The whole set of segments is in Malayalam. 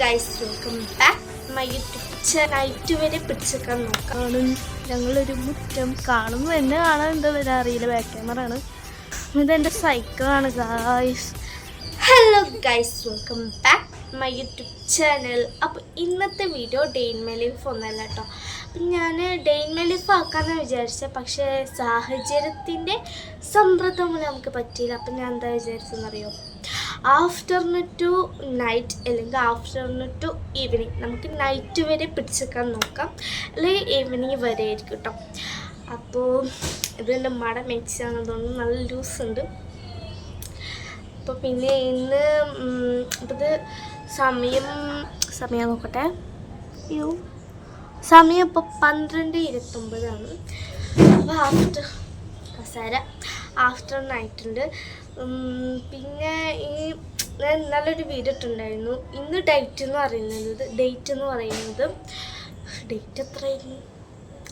Guys welcome back my YouTube night വരെ പിടിച്ചേക്കാൻ നോക്കാം. ഞങ്ങളൊരു മുറ്റം കാണുമ്പോൾ എന്നെ കാണാൻ എന്താ വരാൻ അറിയില്ല. ബാക്ക് ക്യാമറ ആണ്. ഇതെന്റെ സൈക്കിളാണ് guys hello guys welcome back my YouTube channel അപ്പോൾ ഇന്നത്തെ വീഡിയോ ഡെയിൻ മെലിഫ് ഒന്നല്ല കേട്ടോ അപ്പം ഞാൻ ഡെയിൻ മെലിഫ് ആക്കാമെന്ന് വിചാരിച്ചത് പക്ഷേ സാഹചര്യത്തിന്റെ മൂലം നമുക്ക് പറ്റിയില്ല. അപ്പം ഞാൻ എന്താ വിചാരിച്ചതെന്നറിയോ? ആഫ്റ്റർനൂൺ ടു നൈറ്റ് അല്ലെങ്കിൽ ആഫ്റ്റർനൂൺ ടു ഈവനിങ് നമുക്ക് നൈറ്റ് വരെ പിടിച്ചെക്കാൻ നോക്കാം. അല്ലെങ്കിൽ ഈവനിങ് വരെ ആയിരിക്കും കേട്ടോ അപ്പോൾ ഇതെന്റെ മട മിക്സ് തോന്നുന്നു നല്ല ലൂസ് ഉണ്ട്. അപ്പോൾ പിന്നെ ഇന്ന് ഇത് സമയം സമയം നോക്കട്ടെ. അയ്യോ. സമയം ഇപ്പോൾ പന്ത്രണ്ട് ഇരുപത്തൊമ്പതാണ്. അപ്പോൾ ആഫ്റ്റർ കസാര ആഫ്റ്റർ നൈറ്റ് ഉണ്ട് പിന്നെ ഈ ഞാൻ നല്ലൊരു വീഡിയോ ഇട്ടുണ്ടായിരുന്നു ഇന്ന് ഡേറ്റ് എന്ന് പറയുന്നത് ഡേറ്റ് എന്ന് പറയുന്നത് ഡേറ്റ് എത്രയായിരുന്നു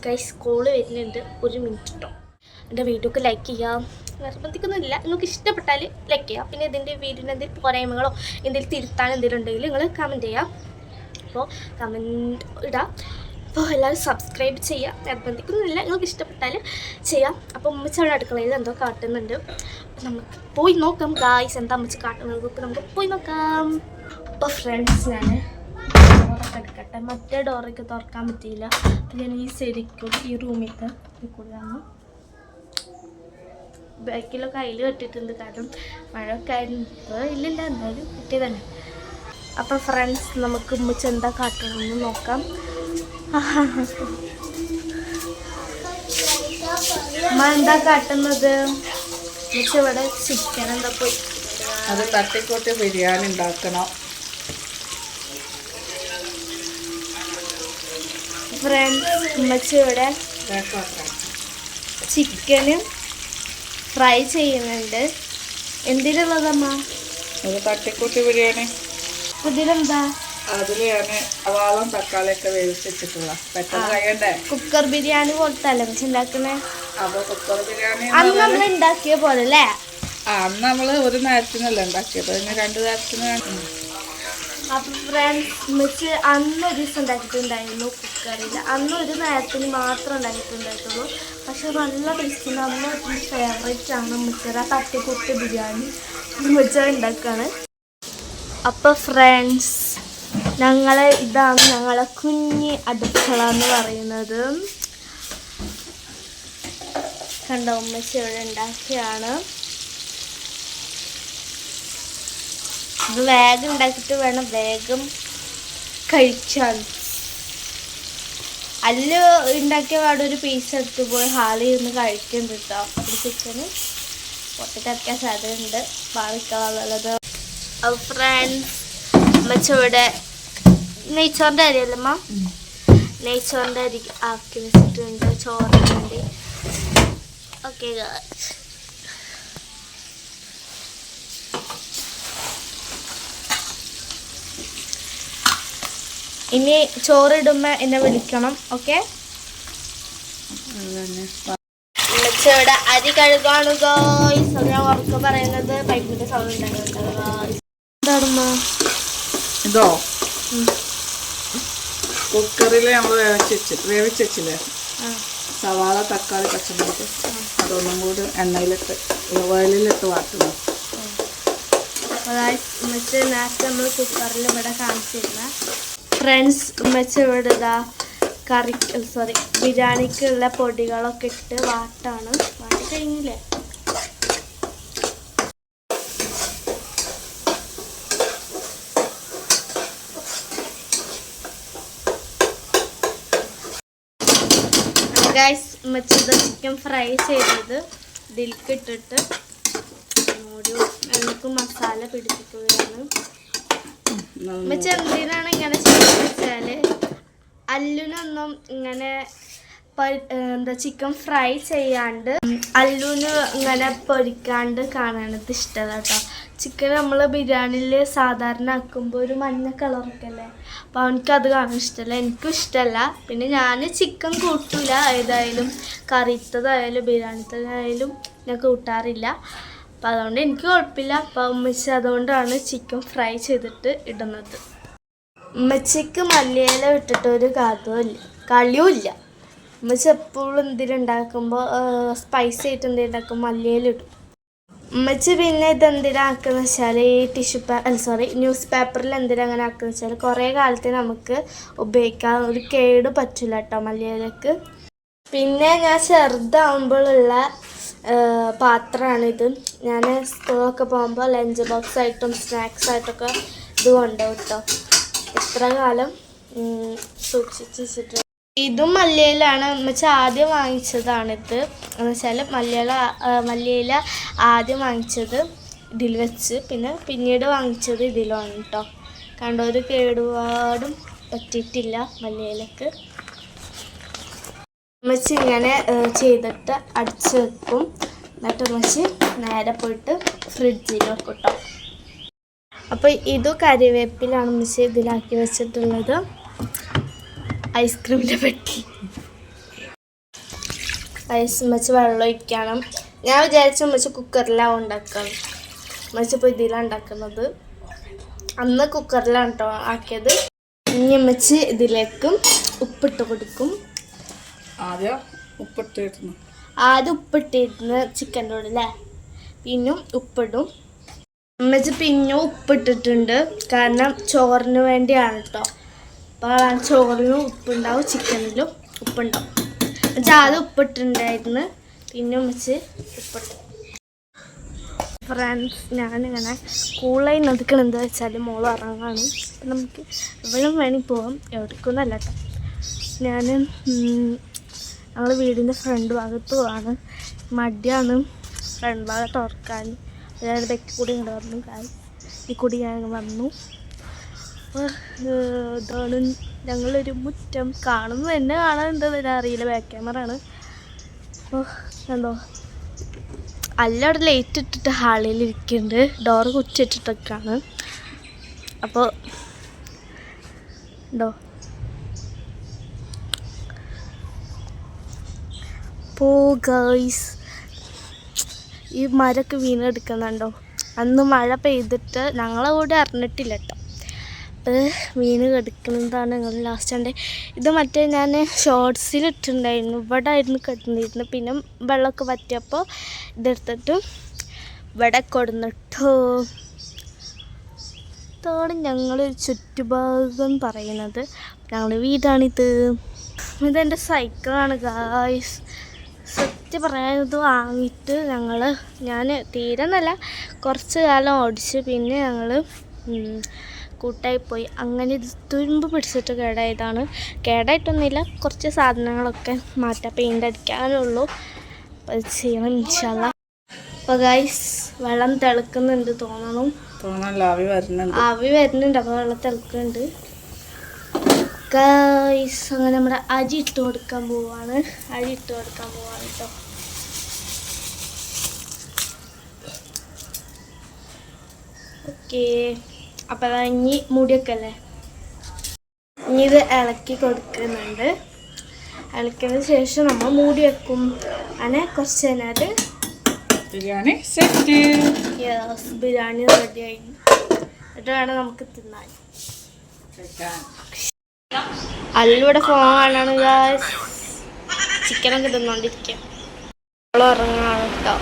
ഗൈസ് കോൾ വരുന്നുണ്ട്. ഒരു മിനിറ്റ് കേട്ടോ എന്റെ വീഡിയോക്ക് ലൈക്ക് ചെയ്യാം. നിർബന്ധിക്കുന്നില്ല നിങ്ങൾക്ക് ഇഷ്ടപ്പെട്ടാൽ ലൈക്ക് ചെയ്യാം. പിന്നെ ഇതിന്റെ വീഡിയോന് എന്തെങ്കിലും പോരായ്മകളോ എന്തെങ്കിലും തിരുത്താൻ എന്തെങ്കിലും ഉണ്ടെങ്കിൽ നിങ്ങൾ കമന്റ് ചെയ്യാം. അപ്പോൾ കമന്റ് ഇടാം. അപ്പോൾ എല്ലാവരും സബ്സ്ക്രൈബ് ചെയ്യുക. നിർബന്ധിക്കുന്നില്ല. നിങ്ങൾക്ക് ഇഷ്ടപ്പെട്ടാൽ ചെയ്യാം. അപ്പോൾ ഉമ്മച്ചവിടെ അടുക്കളയിൽ എന്തോ കാട്ടുന്നുണ്ട്. അപ്പോൾ നമുക്ക് പോയി നോക്കാം. ഗായ്സ് എന്താ അമ്മച്ച് കാട്ടുന്നത്? ഇപ്പം നമുക്ക് പോയി നോക്കാം. അപ്പോൾ ഫ്രണ്ട്സ് ഞാൻ ഡോറൊക്കെ എടുക്കട്ടെ മറ്റേ ഡോറൊക്കെ തുറക്കാൻ പറ്റിയില്ല. അപ്പോൾ ഞാൻ ഈ ശരിക്കും ഈ റൂമിലേക്ക് കൂടെയാണ് ബാക്കിലൊക്കെ അതിൽ കെട്ടിയിട്ടുണ്ട് കാരണം മഴയൊക്കെ ആയിരുന്നു ഇല്ലില്ല. എന്തായാലും കിട്ടിയതന്നെ. അപ്പം ഫ്രണ്ട്സ് നമുക്ക് ഉമ്മച്ച് എന്താ കാട്ടണമെന്ന് നോക്കാം. അമ്മ എന്താ കാട്ടുന്നത്? ഇവിടെ ചിക്കൻ എന്താ പോയി? അത് തട്ടിക്കൂട്ടി ബിരിയാണി ഉണ്ടാക്കണം. ഫ്രണ്ട്സ് ഉമ്മച്ച് ഇവിടെ ചിക്കനും ഫ്രൈ ചെയ്യുന്നുണ്ട്. എന്തിനുള്ളതമ്മ അത് തട്ടിക്കൂട്ടി ബിരിയാണി. ഇതിലെന്താ? അതിൽ ഞാൻ അവാളം തക്കാളിയൊക്കെ വേവിച്ചിട്ടുള്ള പെട്ടെന്ന് കഴിയണ്ടേ? കുക്കർ ബിരിയാണി പോലത്തല്ല പക്ഷെ ഉണ്ടാക്കണേ കുക്കർ ബിരിയാണി അന്ന് നമ്മൾ ഉണ്ടാക്കിയ പോലെ അല്ലേ ആ അന്ന് നമ്മൾ ഒരു നേരത്തിനല്ല ഉണ്ടാക്കിയത് പിന്നെ രണ്ട് നേരത്തിന് അപ്പൊ ഫ്രണ്ട്സ് മിച്ച് അന്ന് ഒരു ദിവസം ഉണ്ടാക്കിയിട്ടുണ്ടായിരുന്നു കുക്കറിൽ അന്ന് ഒരു നേരത്തിന് മാത്രം ഉണ്ടാക്കിയിട്ടുണ്ടായിട്ടുള്ളൂ പക്ഷെ നല്ല ടേസ്റ്റ് നമ്മൾ ഫേവറേറ്റ് ആണ് മിച്ചറ തട്ടിക്കുട്ടി ബിരിയാണി. മിച്ച ഉണ്ടാക്കാണ് അപ്പോൾ ഫ്രണ്ട്സ് ഞങ്ങളെ ഇതാണ് ഞങ്ങളെ കുഞ്ഞി അടുക്കള എന്ന് പറയുന്നത്. കണ്ട ഉമ്മച്ചി ഇവിടെ ഉണ്ടാക്കിയാണ്. ഇത് വേഗം ഉണ്ടാക്കിയിട്ട് വേണം വേഗം കഴിച്ചാൽ അല്ല ഉണ്ടാക്കിയ പാടെ ഒരു പീസ് എടുത്ത് പോയി ഹാളിൽ ഇരുന്ന് കഴിക്കുന്നുണ്ട് കേട്ടോ. ഒരു ചിക്കന് പൊട്ടിക്കറിക്കാൻ സാധ്യതയുണ്ട്. പാളിക്കളത് ഫ്രണ്ട്സ് അമ്മച്ചവിടെ നെയ്ച്ചോറിന്റെ അരിയല്ലമ്മ നെയ്ച്ചോറിന്റെ അരി ആക്കി വെച്ചിട്ടുണ്ട് ചോറിന് വേണ്ടി ഓക്കെ ഇനി ചോറിടുമ്പോ എന്നെ വിളിക്കണം ഓക്കെ. ഇവിടെ അരി കഴുകാണ് ഗോയ്സ് ഞാൻ ഉറക്കെ പറയുന്നത് പൈപ്പിന്റെ സൗണ്ട് എന്താണമ്മ ഇതോ? കുക്കറിൽ നമ്മൾ വേവിച്ച് വെച്ച് വേവിച്ച് വെച്ചില്ലേ? സവാള തക്കാളി പച്ചമുളക്. അതൊന്നും കൂടി എണ്ണയിലിട്ട് ഓയിലിലിട്ട് വാട്ടുന്നു ഉമ്മച്ച് നേരത്തെ നമ്മൾ കുക്കറിൽ ഇവിടെ കാണിച്ചിരുന്ന ഫ്രണ്ട്സ് ഉമ്മച്ച് ഇവിടെ ഇതാ കറി സോറി ബിരിയാണിക്കുള്ള പൊടികളൊക്കെ ഇട്ട് വാട്ടാണ്. വാട്ടി കഴിഞ്ഞില്ലേ? ഗൈസ് മച്ചിത ചിക്കൻ ഫ്രൈ ചെയ്തത്. ഇതിലേക്ക് ഇട്ടിട്ട് ഒരു നമുക്ക് മസാല പിടിപ്പിക്കുകയാണ്. ഉമ്മച്ച എന്തിനാണ് ഇങ്ങനെ ചെയ്യുന്നത് അല്ലുനൊന്നും ഇങ്ങനെ എന്താ ചിക്കൻ ഫ്രൈ ചെയ്യാണ്ട് അല്ലുന് ഇങ്ങനെ പൊരിക്കാണ്ട് കാണാനത് ഇഷ്ടമല്ല കേട്ടോ. ചിക്കൻ നമ്മൾ ബിരിയാണിയിൽ സാധാരണ ആക്കുമ്പോൾ ഒരു മഞ്ഞ കളറൊക്കെ അല്ലേ അപ്പോൾ അവനക്ക് അത് കാണാൻ ഇഷ്ടമല്ല എനിക്കും ഇഷ്ടമല്ല പിന്നെ ഞാൻ ചിക്കൻ കൂട്ടില്ല ഏതായാലും കറിത്തതായാലും ബിരിയാണിത്തതായാലും ഞാൻ കൂട്ടാറില്ല. അപ്പോൾ അതുകൊണ്ട് എനിക്ക് കുഴപ്പമില്ല. അപ്പോൾ ഉമ്മച്ചി അതുകൊണ്ടാണ് ചിക്കൻ ഫ്രൈ ചെയ്തിട്ട് ഇടുന്നത്. ഉമ്മച്ചിക്ക് മല്ലിയില വിട്ടിട്ട് ഒരു കഥവും കളിയുമില്ല ഉമ്മച്ചി എപ്പോഴും എന്തെങ്കിലും ഉണ്ടാക്കുമ്പോൾ സ്പൈസി ആയിട്ട് എന്തെങ്കിലും ഉണ്ടാക്കുമ്പോൾ മല്ലിയില ഇടും. ഉമ്മച്ചി പിന്നെ ഇത് എന്തിനാ ആക്കുന്ന വെച്ചാൽ ഈ ടിഷ്യൂ പേ അല്ല സോറി ന്യൂസ് പേപ്പറിൽ എന്തിനാ അങ്ങനെ ആക്കുന്ന വെച്ചാൽ കുറേ കാലത്ത് നമുക്ക് ഉപയോഗിക്കാൻ ഒരു കേട് പറ്റില്ല കേട്ടോ മലയാളക്ക് പിന്നെ ഞാൻ ചെറുതാവുമ്പോഴുള്ള പാത്രമാണിത്. ഞാൻ സ്കൂളൊക്കെ പോകുമ്പോൾ ലഞ്ച് ബോക്സ് ആയിട്ടും സ്നാക്സ് ആയിട്ടൊക്കെ ഇത് കൊണ്ടുപോകും കേട്ടോ ഇത്ര കാലം സൂക്ഷിച്ച് വെച്ചിട്ട് ഇതും മല്ലിയിലാണ് വെച്ച് ആദ്യം വാങ്ങിച്ചതാണ് ഇത്. എന്ന് വെച്ചാൽ മല്ലിയില മല്ലിയില ആദ്യം വാങ്ങിച്ചത് ഇതിൽ വെച്ച്. പിന്നെ പിന്നീട് വാങ്ങിച്ചത് ഇതിലാണ് കേട്ടോ കണ്ടോ ഒരു കേടുപാടും പറ്റിയിട്ടില്ല മല്ലിയിലക്ക്. അമ്മച്ചി ഇങ്ങനെ ചെയ്തിട്ട് അടിച്ച് വെക്കും. എന്നിട്ട് അമ്മച്ചി നേരെ പോയിട്ട് ഫ്രിഡ്ജിൽ വെക്കും കേട്ടോ അപ്പോൾ ഇത് കറിവേപ്പിലാണ് അമ്മച്ചി ഇതിലാക്കി വെച്ചിട്ടുള്ളത്. ഐസ്ക്രീമിന്റെ പെട്ടി. ഐസ് ഉമ്മച്ചി വെള്ളം ഒഴിക്കണം. ഞാൻ വിചാരിച്ചു ഉമ്മച്ചി കുക്കറിലാണ് ഉണ്ടാക്കണം ഉമ്മച്ചി ഇപ്പോൾ ഇതിലാണ് ഉണ്ടാക്കുന്നത്. അന്ന് കുക്കറിലാണ് കേട്ടോ ആക്കിയത്. ഇനി ഉമ്മച്ചി ഇതിലേക്കും ഉപ്പിട്ട് കൊടുക്കും. ആദ്യം ഉപ്പിട്ടിരുന്നു ആദ്യം ഉപ്പിട്ടിരുന്ന ചിക്കന്റെ കൂടെ അല്ലേ പിന്നും ഉപ്പിടും. അമ്മച്ച് പിന്നെ ഉപ്പിട്ടിട്ടുണ്ട്. കാരണം ചോറിന് വേണ്ടിയാണ് കേട്ടോ അപ്പോൾ ചോറിനും ഉപ്പുണ്ടാവും ചിക്കനിലും ഉപ്പുണ്ടാവും. എന്നുവെച്ചാൽ അത് ഉപ്പിട്ടുണ്ടായിരുന്നു പിന്നെ വെച്ച് ഉപ്പിട്ടു. ഫ്രണ്ട്സ് ഞാനിങ്ങനെ കൂളായി നിൽക്കണം എന്താ വെച്ചാൽ മോൾ ഇറങ്ങാണ് അപ്പം നമുക്ക് എവിടെ വേണമെങ്കിൽ പോകാം എവിടേക്കൊന്നല്ല കേട്ടോ. ഞാൻ ഞങ്ങൾ വീടിന്റെ ഫ്രണ്ട് ഭാഗത്ത് പോവാണ്. മടിയാണ് ഫ്രണ്ട് ഭാഗത്ത് ഉറക്കാൻ അതായത് ഇതൊക്കെ കൂടി വന്നു കായ് ഈ കൂടി ഞാൻ വന്നു. ഇതാണ് ഞങ്ങളൊരു മുറ്റം. കാണുന്നത് എന്നെ കാണാൻ എന്താ വരാൻ അറിയില്ല. ബാക്ക് ക്യാമറ ആണ്. അപ്പോൾ കണ്ടോ? അല്ല അവിടെ ലൈറ്റ് ഇട്ടിട്ട് ഹാളിൽ ഇരിക്കുന്നുണ്ട് ഡോർ കുറ്റിട്ടിട്ടൊക്കെയാണ് അപ്പോൾ ഉണ്ടോ പോ ഗൈസ് ഈ മരമൊക്കെ വീണെടുക്കുന്നുണ്ടോ? അന്ന് മഴ പെയ്തിട്ട് ഞങ്ങളെ കൂടെ അറിഞ്ഞിട്ടില്ല കേട്ടോ അപ്പോൾ കെടുക്കുന്നതാണ് ഞങ്ങൾ ലാസ്റ്റ് കണ്ടേ ഇത് മറ്റേ ഞാൻ ഷോർട്സിൽ ഇട്ടിട്ടുണ്ടായിരുന്നു. ഇവിടെ ആയിരുന്നു കെട്ടുന്നിരുന്നു പിന്നെ വെള്ളമൊക്കെ പറ്റിയപ്പോൾ ഇതെടുത്തിട്ട് ഇവിടെ കൊടുന്നിട്ടോ. ഇതാണ് ഞങ്ങൾ ചുറ്റുഭാഗം പറയുന്നത്. ഞങ്ങളുടെ വീടാണിത്. ഇതെന്റെ സൈക്കിളാണ് ഗായ്സ് സത്യം പറയാൻ ഇത് വാങ്ങിയിട്ട് ഞങ്ങൾ ഞാൻ തീരെ നല്ല കുറച്ച് കാലം ഓടിച്ച്. പിന്നെ ഞങ്ങൾ കൂട്ടായി പോയി അങ്ങനെ ഇത് തുരുമ്പ് പിടിച്ചിട്ട് കേടായതാണ്. കേടായിട്ടൊന്നുമില്ല കുറച്ച് സാധനങ്ങളൊക്കെ മാറ്റാം. പെയിന്റ് അടിക്കാനുള്ളൂ. അപ്പോൾ അത് ചെയ്യണം ഇൻഷാല്ല അപ്പോൾ ഗൈസ് വെള്ളം തിളക്കുന്നുണ്ട് തോന്നണു. തോന്നല്ല ആവി വരുന്നുണ്ട്. ആവി വരുന്നുണ്ട് അപ്പോൾ വെള്ളം തിളക്കുന്നുണ്ട്. ഗൈസ് അങ്ങനെ നമ്മുടെ അരി ഇട്ട് കൊടുക്കാൻ പോവാണ്. അരി ഇട്ട് കൊടുക്കാൻ പോവാണ് കേട്ടോ ഓക്കേ അപ്പം അതാ ഇനി മുടിയൊക്കെ അല്ലേ? ഇനി ഇത് ഇളക്കി കൊടുക്കുന്നുണ്ട്. ഇളക്കിയതിന് ശേഷം നമ്മൾ മൂടി വെക്കും. അങ്ങനെ കുറച്ച് നേരം ബിരിയാണി സെറ്റ് യെസ് ബിരിയാണി റെഡിയായി എന്നിട്ട് വേണം നമുക്ക് തിന്നാൻ. അല്ലൂടെ ഫോൺ കാണാണ് ചിക്കനൊക്കെ തിന്നോണ്ടിരിക്കാം. അവൾ ഉറങ്ങാണ് കേട്ടോ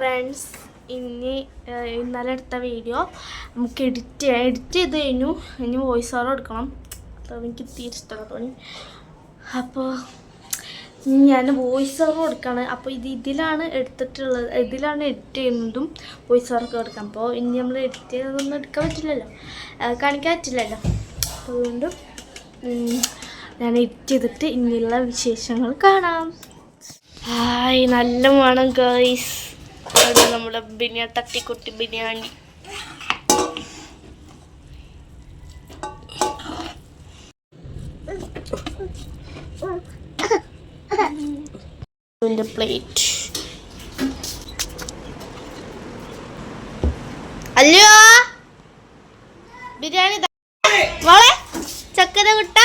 ഫ്രണ്ട്സ് ഇനി ഇന്നലെ എടുത്ത വീഡിയോ നമുക്ക് എഡിറ്റ് എഡിറ്റ് ചെയ്ത് കഴിഞ്ഞു. ഇനി വോയിസ് ഓവർ കൊടുക്കണം. അപ്പോൾ എനിക്ക് തീരെ ഇഷ്ടമാണ് തോന്നി. അപ്പോൾ ഞാൻ വോയിസ് ഓവർ കൊടുക്കുകയാണ് അപ്പോൾ ഇത് ഇതിലാണ് എടുത്തിട്ടുള്ളത്. ഇതിലാണ് എഡിറ്റ് ചെയ്യുന്നതും വോയിസ് ഓവർ കൊടുക്കാം. അപ്പോൾ ഇനി നമ്മൾ എഡിറ്റ് ചെയ്തതൊന്നും എടുക്കാൻ പറ്റില്ലല്ലോ. കാണിക്കാൻ പറ്റില്ലല്ലോ. അപ്പോൾ അതുകൊണ്ട് ഞാൻ എഡിറ്റ് ചെയ്തിട്ട് ഇനിയുള്ള വിശേഷങ്ങൾ കാണാം. ഹായ് നല്ല മണം ഗൈസ് അത് നമ്മുടെ ബിരിയാണി തട്ടിക്കുട്ടി ബിരിയാണി. ഇതിന്റെ പ്ലേറ്റ് അല്ലയോ? ബിരിയാണി മോളെ ചക്കര കുട്ട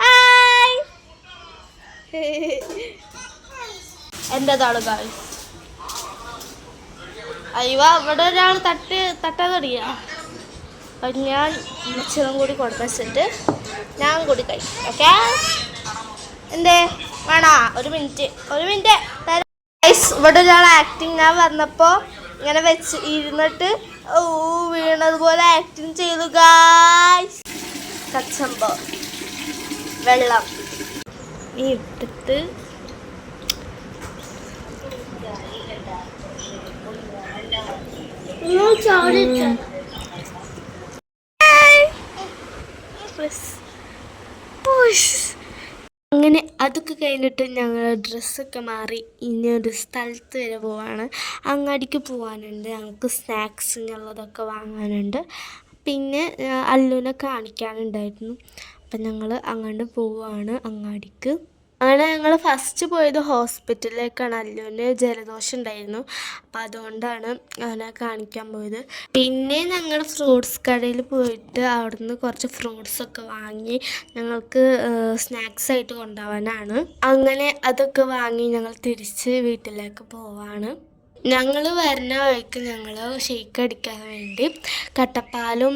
ഹായ്. എന്റെതാണ് ഗായ് അയ്യോ ഇവിടെ ഒരാൾ തട്ട് തട്ടാൻ തുടങ്ങിയ? അപ്പം ഞാൻ അച്ഛനും കൂടി കൊടുത്തിട്ട് ഞാൻ കൂടി കഴിക്കും ഓക്കെ? എന്തേ? വേണോ? ഒരു മിനിറ്റ് ഒരു മിനിറ്റ്. ഇവിടെ ഒരാൾ ആക്ടിങ് ഞാൻ വന്നപ്പോൾ ഇങ്ങനെ വെച്ച് ഇരുന്നിട്ട് ഓ വീണതുപോലെ ആക്ടിങ് ചെയ്തു ഗായ്സ് കച്ചമ്പോ വെള്ളം. ഈ ഇട്ടിട്ട് അങ്ങനെ അതൊക്കെ കഴിഞ്ഞിട്ട് ഞങ്ങൾ ഡ്രസ്സൊക്കെ മാറി ഇനി ഒരു സ്ഥലത്ത് വരെ പോവാണ്. അങ്ങാടിക്ക് പോകാനുണ്ട് ഞങ്ങൾക്ക് സ്നാക്സ് ഉള്ളതൊക്കെ വാങ്ങാനുണ്ട്. പിന്നെ അല്ലുവിനെ കാണിക്കാനുണ്ടായിരുന്നു. അപ്പം ഞങ്ങൾ അങ്ങോട്ട് പോവാണ് അങ്ങാടിക്ക്. അങ്ങനെ ഞങ്ങൾ ഫസ്റ്റ് പോയത് ഹോസ്പിറ്റലിലേക്കാണ് അല്ലുവിന് ജലദോഷം ഉണ്ടായിരുന്നു. അപ്പം അതുകൊണ്ടാണ് അവനെ കാണിക്കാൻ പോയത്. പിന്നെ ഞങ്ങൾ ഫ്രൂട്ട്സ് കടയിൽ പോയിട്ട് അവിടുന്ന് കുറച്ച് ഫ്രൂട്ട്സൊക്കെ വാങ്ങി ഞങ്ങൾക്ക് സ്നാക്സ് ആയിട്ട് കൊണ്ടുപോകാനാണ്. അങ്ങനെ അതൊക്കെ വാങ്ങി ഞങ്ങൾ തിരിച്ച് വീട്ടിലേക്ക് പോവാണ്. ഞങ്ങൾ വരുന്ന വഴിക്ക് ഞങ്ങൾ ഷെയ്ക്ക് അടിക്കാൻ വേണ്ടി കട്ടപ്പാലും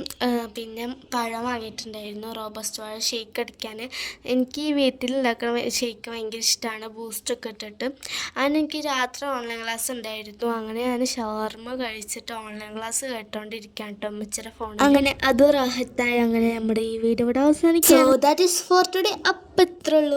പിന്നെ പഴം വാങ്ങിയിട്ടുണ്ടായിരുന്നു. റോബസ്റ്റ് പഴം ഷെയ്ക്ക് അടിക്കാൻ എനിക്ക് ഈ വീട്ടിലുണ്ടാക്കുന്ന ഷെയ്ക്ക് ഭയങ്കര ഇഷ്ടമാണ് ബൂസ്റ്റൊക്കെ ഇട്ടിട്ട്. അങ്ങനെ എനിക്ക് രാത്രി ഓൺലൈൻ ക്ലാസ് ഉണ്ടായിരുന്നു. അങ്ങനെ ഞാൻ ഷവർമ കഴിച്ചിട്ട് ഓൺലൈൻ ക്ലാസ് കേട്ടോണ്ടിരിക്കാൻ കേട്ടോ അമ്മച്ചിയുടെ ഫോൺ അങ്ങനെ അത് റഹത്തായി. അങ്ങനെ നമ്മുടെ ഈ വീഡിയോ ഇവിടെ അവസാനിക്കും so that is for today അപ്പം ഇത്രയുള്ളൂ